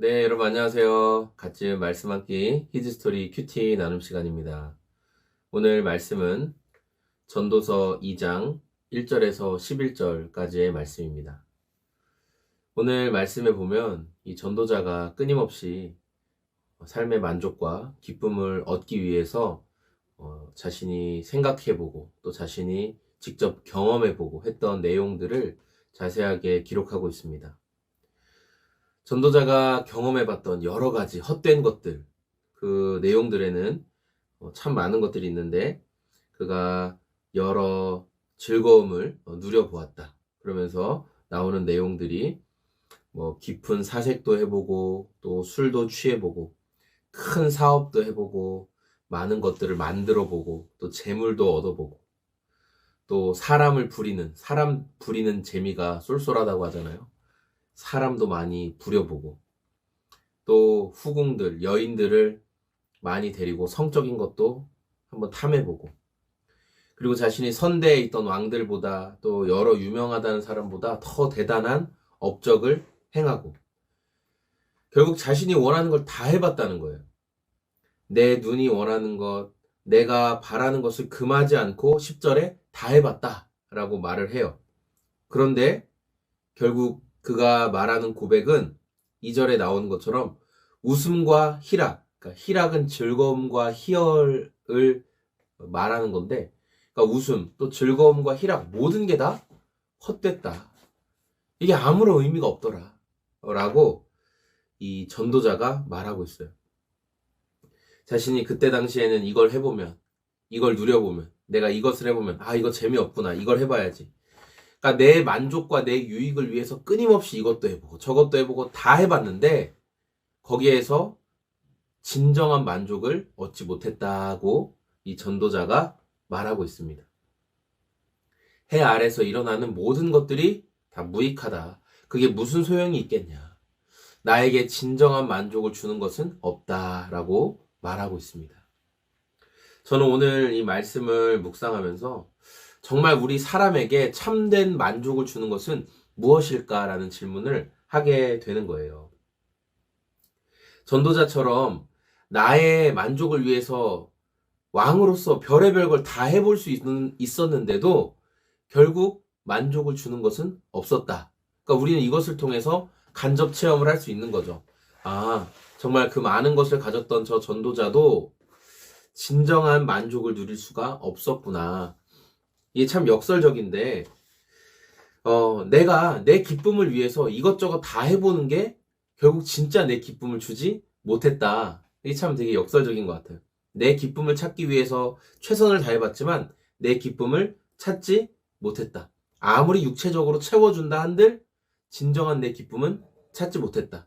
네, 여러분 안녕하세요. 같이 말씀 함기 히즈스토리 큐티 나눔 시간입니다. 오늘 말씀은 전도서 2장 1절에서 11절까지의 말씀입니다. 오늘 말씀에 보면 이 전도자가 끊임없이 삶의 만족과 기쁨을 얻기 위해서 어, 자신이 생각해보고 또 자신이 직접 경험해보고 했던 내용들을 자세하게 기록하고 있습니다. 전도자가 경험해봤던 여러 가지 헛된 것들, 그 내용들에는 어, 참 많은 것들이 있는데, 그가 여러 즐거움을 어, 누려보았다. 그러면서 나오는 내용들이 뭐 깊은 사색도 해보고, 또 술도 취해보고, 큰 사업도 해보고, 많은 것들을 만들어보고, 또 재물도 얻어보고, 또 사람을 부리는, 사람 부리는 재미가 쏠쏠하다고 하잖아요. 사람도 많이 부려보고 또 후궁들, 여인들을 많이 데리고 성적인 것도 한번 탐해보고 그리고 자신이 선대에 있던 왕들보다 또 여러 유명하다는 사람보다 더 대단한 업적을 행하고 결국 자신이 원하는 걸 다 해봤다는 거예요. 내 눈이 원하는 것, 내가 바라는 것을 금하지 않고 10절에 다 해봤다 라고 말을 해요. 그런데 결국 그가 말하는 고백은 2절에 나오는 것처럼 웃음과 희락, 그러니까 희락은 즐거움과 희열을 말하는 건데, 그러니까 웃음, 또 즐거움과 희락, 모든 게 다 헛됐다. 이게 아무런 의미가 없더라. 라고 이 전도자가 말하고 있어요. 자신이 그때 당시에는 이걸 해보면, 이걸 누려보면, 내가 이것을 해보면, 아, 이거 재미없구나. 이걸 해봐야지. 그러니까 내 만족과 내 유익을 위해서 끊임없이 이것도 해보고 저것도 해보고 다 해봤는데 거기에서 진정한 만족을 얻지 못했다고 이 전도자가 말하고 있습니다. 해 아래서 일어나는 모든 것들이 다 무익하다. 그게 무슨 소용이 있겠냐. 나에게 진정한 만족을 주는 것은 없다라고 말하고 있습니다. 저는 오늘 이 말씀을 묵상하면서 정말 우리 사람에게 참된 만족을 주는 것은 무엇일까라는 질문을 하게 되는 거예요. 전도자처럼 나의 만족을 위해서 왕으로서 별의별 걸 다 해볼 수 있었는데도 결국 만족을 주는 것은 없었다. 그러니까 우리는 이것을 통해서 간접 체험을 할 수 있는 거죠. 아, 정말 그 많은 것을 가졌던 저 전도자도 진정한 만족을 누릴 수가 없었구나. 이게 참 역설적인데, 어, 내가 내 기쁨을 위해서 이것저것 다 해보는 게 결국 진짜 내 기쁨을 주지 못했다. 이게 참 되게 역설적인 것 같아요. 내 기쁨을 찾기 위해서 최선을 다해봤지만 내 기쁨을 찾지 못했다. 아무리 육체적으로 채워준다 한들 진정한 내 기쁨은 찾지 못했다.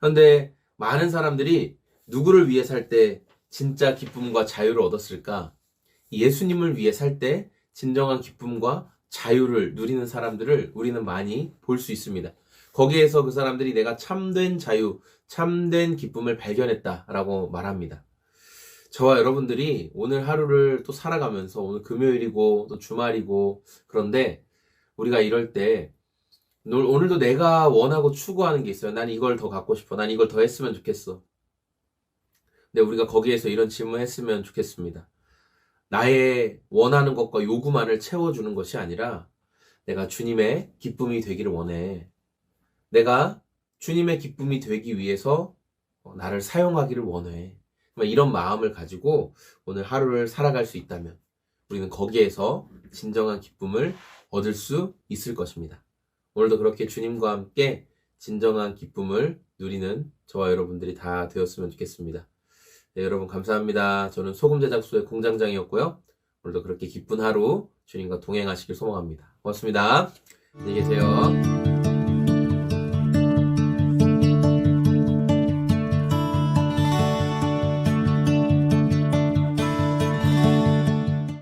그런데 많은 사람들이 누구를 위해 살 때 진짜 기쁨과 자유를 얻었을까? 예수님을 위해 살 때 진정한 기쁨과 자유를 누리는 사람들을 우리는 많이 볼 수 있습니다. 거기에서 그 사람들이 내가 참된 자유, 참된 기쁨을 발견했다라고 말합니다. 저와 여러분들이 오늘 하루를 또 살아가면서 오늘 금요일이고 또 주말이고 그런데 우리가 이럴 때 오늘도 내가 원하고 추구하는 게 있어요. 난 이걸 더 갖고 싶어. 난 이걸 더 했으면 좋겠어. 근데 우리가 거기에서 이런 질문 했으면 좋겠습니다. 나의 원하는 것과 요구만을 채워주는 것이 아니라 내가 주님의 기쁨이 되기를 원해. 내가 주님의 기쁨이 되기 위해서 나를 사용하기를 원해. 이런 마음을 가지고 오늘 하루를 살아갈 수 있다면 우리는 거기에서 진정한 기쁨을 얻을 수 있을 것입니다. 오늘도 그렇게 주님과 함께 진정한 기쁨을 누리는 저와 여러분들이 다 되었으면 좋겠습니다. 네, 여러분 감사합니다. 저는 소금 제작소의 공장장이었고요. 오늘도 그렇게 기쁜 하루 주님과 동행하시길 소망합니다. 고맙습니다. 안녕히 계세요.